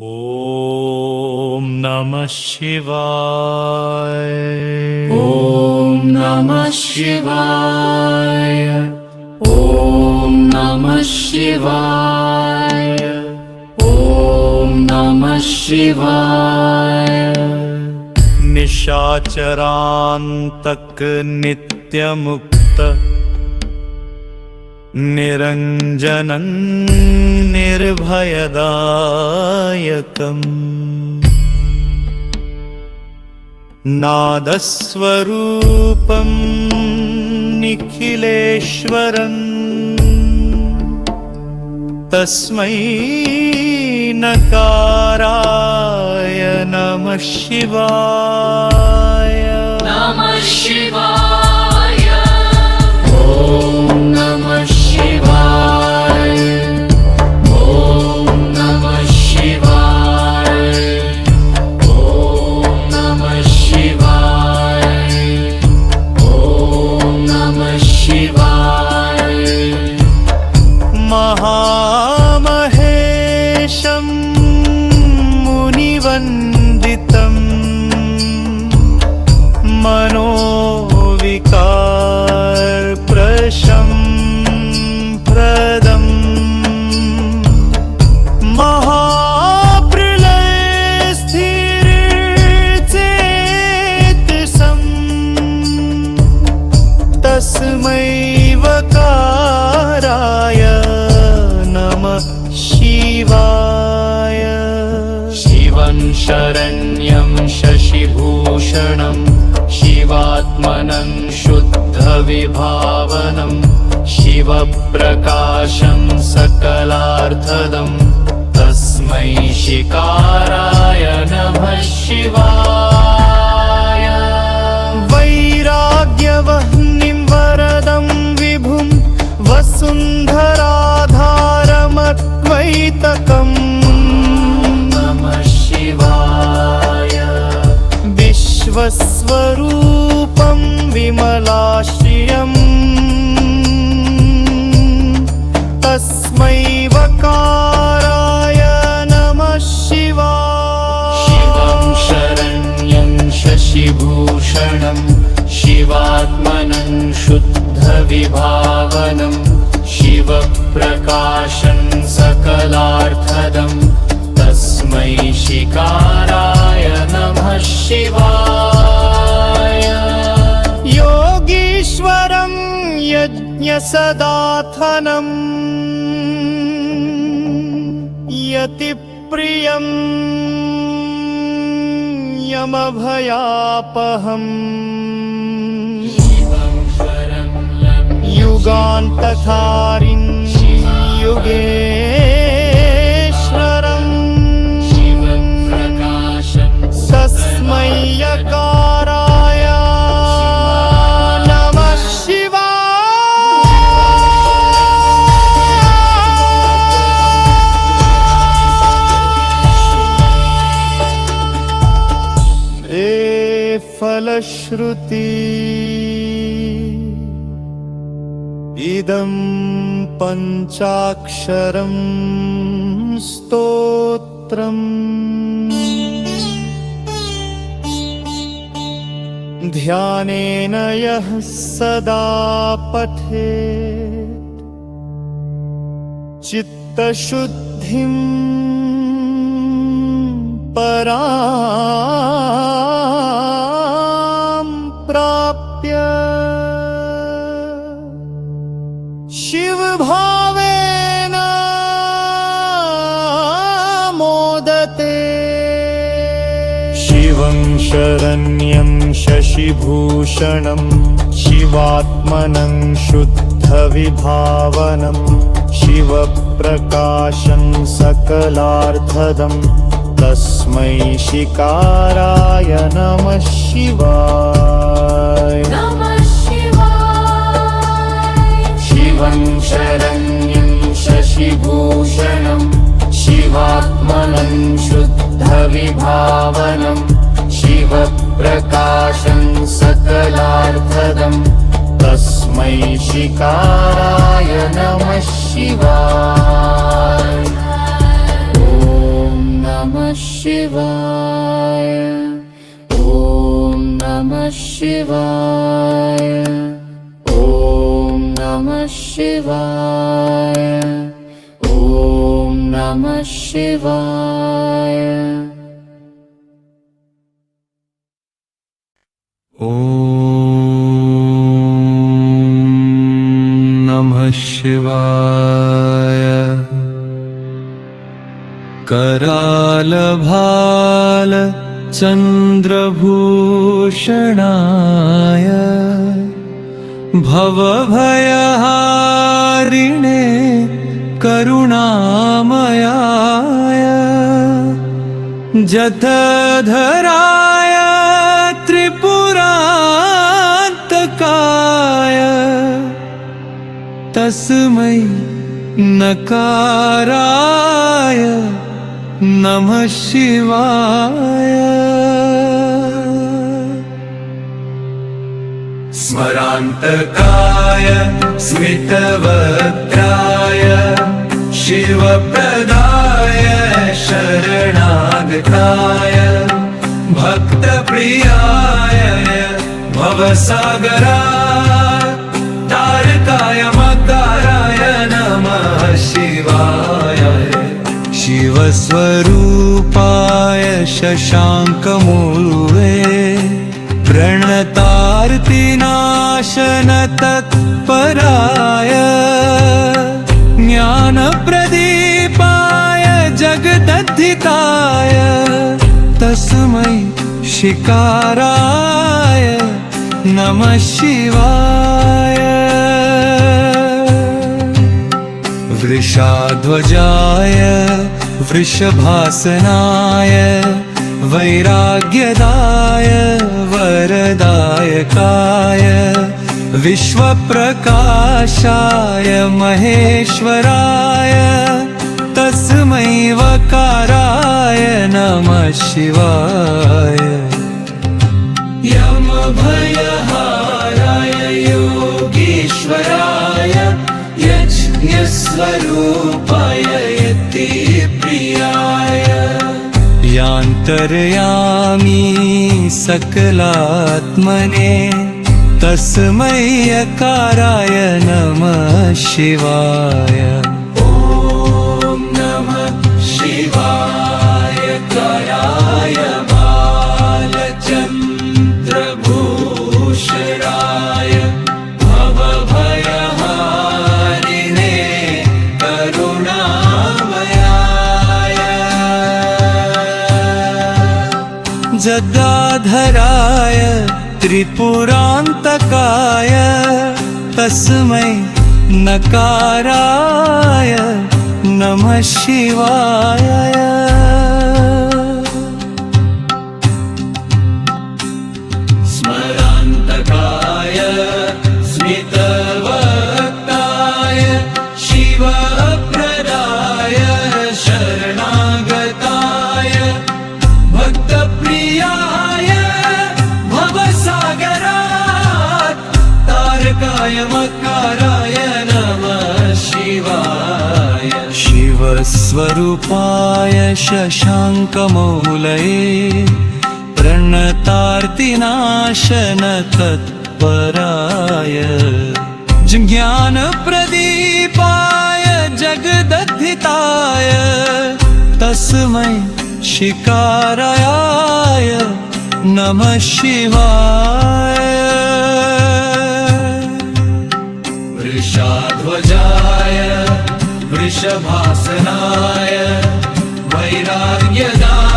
ॐ नमः शिवाय। ॐ नमः शिवाय। ॐ नमः शिवाय। ॐ नमः शिवाय। निशाचरान्तक नित्यमुक्त निरञ्जनं निर्भयदायकम्। नादस्वरूपं निखिलेश्वरम्। तस्मै नकाराय नमः शिवाय। नमः शिवाय तस्मैव काराय नमः शिवाय। शिवं शरण्यं शशिभूषणं शिवात्मनं शुद्धविभावनं शिवप्रकाशं सकलार्थदं। तस्मै शिकाराय नमः शिवाय शशिभूषणं शिवात्मनं शुद्धविभावनं शिवप्रकाशं सकलार्थदं तस्मै शिकाराय नमः शिवाय। योगीश्वरं यज्ञसदाथनम् यतिप्रियं यमभयापहम् शिवं शरण्यं फलश्रुति इदं पञ्चाक्षरं स्तोत्रम्। ध्यानेन यः सदा पठेत्। चित्तशुद्धिं परां शिवभावेन मोदते। शिवं शरण्यं शशिभूषणं शिवात्मनं शुद्धविभावनं शिवप्रकाशं सकलार्थदं। तस्मै शिकाराय नमः शिवाय शिवं शरण्यं शशिभूषणं शिवात्मनं शुद्धविभावनं शिवप्रकाशं सकलार्थदं तस्मै शिकाराय नमः शिवाय। ॐ नमः शिवाय ॐ नमः शिवाय ॐ नमः शिवाय। ॐ नमः शिवाय। ॐ नमः शिवाय। करालभाल चन्द्रभूषणाय भवभयहारिणे करुणामयाय जतधराय त्रिपुरान्तकाय तस्मै नकाराय नमः शिवाय स्मरान्तकाय स्मितवक्त्राय शिवप्रदाय शरणागताय भक्तप्रियाय भवसागरा तारकाय मकाराय नमः शिवाय शिवस्वरूपाय शशाङ्कमूले प्रणतार्तिनाशन तत्पराय ज्ञानप्रदीपाय जगदधिताय तस्मै शिकाराय नमः शिवाय। वृषाध्वजाय वृषभासनाय वैराग्यदाय वरदायकाय विश्वप्रकाशाय महेश्वराय तस्मै वकाराय नमः शिवाय। यमभयहाराय योगीश्वराय यज्ञस्वरूपाय यतिप्रियाय। यान्तर्यामी सकलात्मने तस्मै यकाराय नमः शिवाय। ॐ नमः शिवाय त्रिपुरान्तकाय तस्मै नकाराय नमः शिवाय शिवस्वरूपाय शशाङ्कमौलये प्रणतार्तिनाशन तत्पराय ज्ञानप्रदीपाय जगदधिताय तस्मै शिकाराय नमः शिवाय। वृषाध्वजाय वृषभासनाय वैराग्यदाय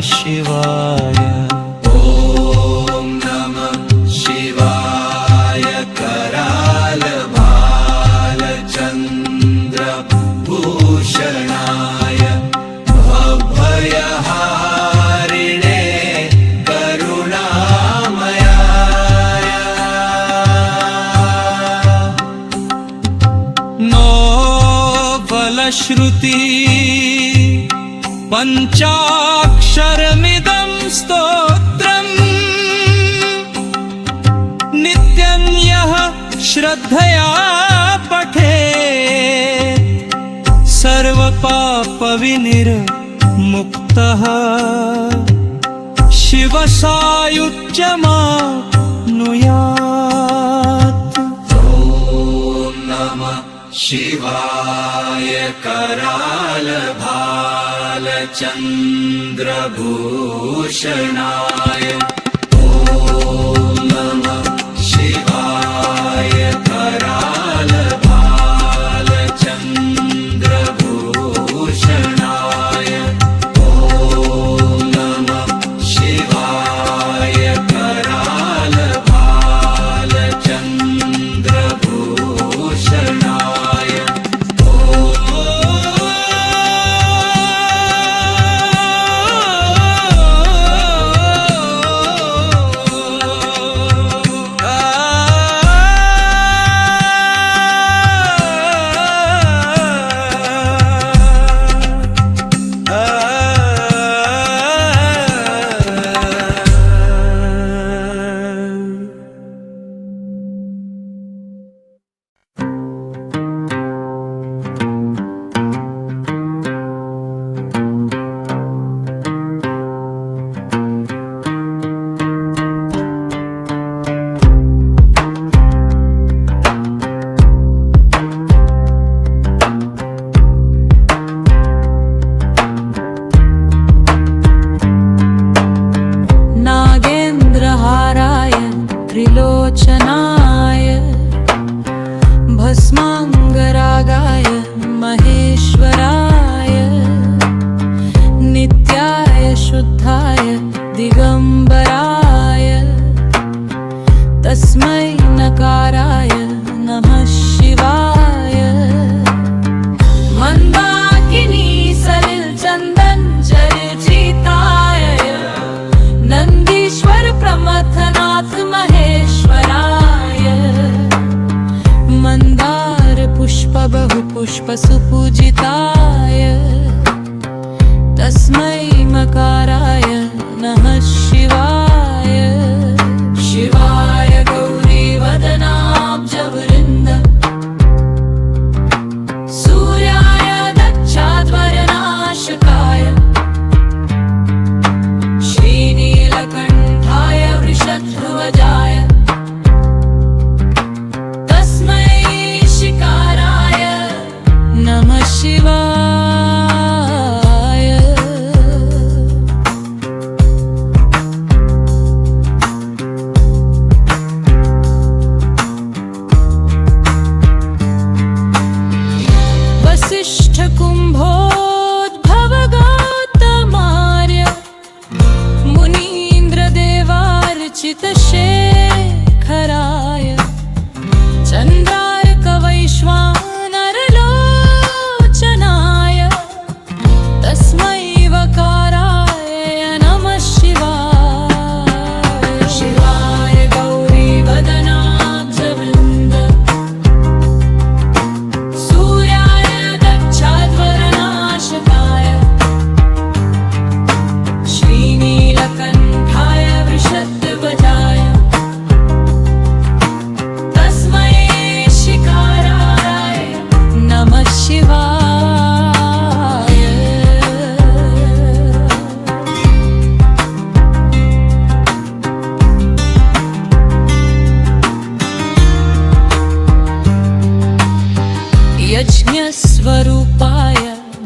शिवाय सर्वपापविनिर्मुक्तः शिवसायुज्यमानुयात्। ॐ नमः शिवाय करालभालचन्द्रभूषणाय तस्मै नकाराय नमः शिवाय। मन्दाकिनी सलिल चन्दन चर्चिताय नन्दीश्वर प्रमथनाथ महेश्वराय। मन्दार पुष्प बहु पुष्प सुपूजिताय। तस्मै मकाराय नमः यज्ञस्वरूपाय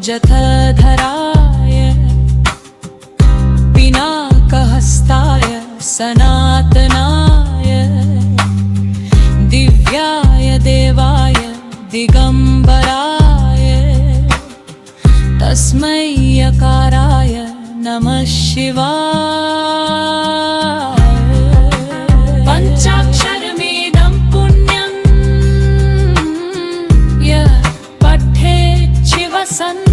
जथधराय पिनाकहस्ताय सनातनाय दिव्याय देवाय दिगम्बराय तस्मै यकाराय नमः शिवाय sun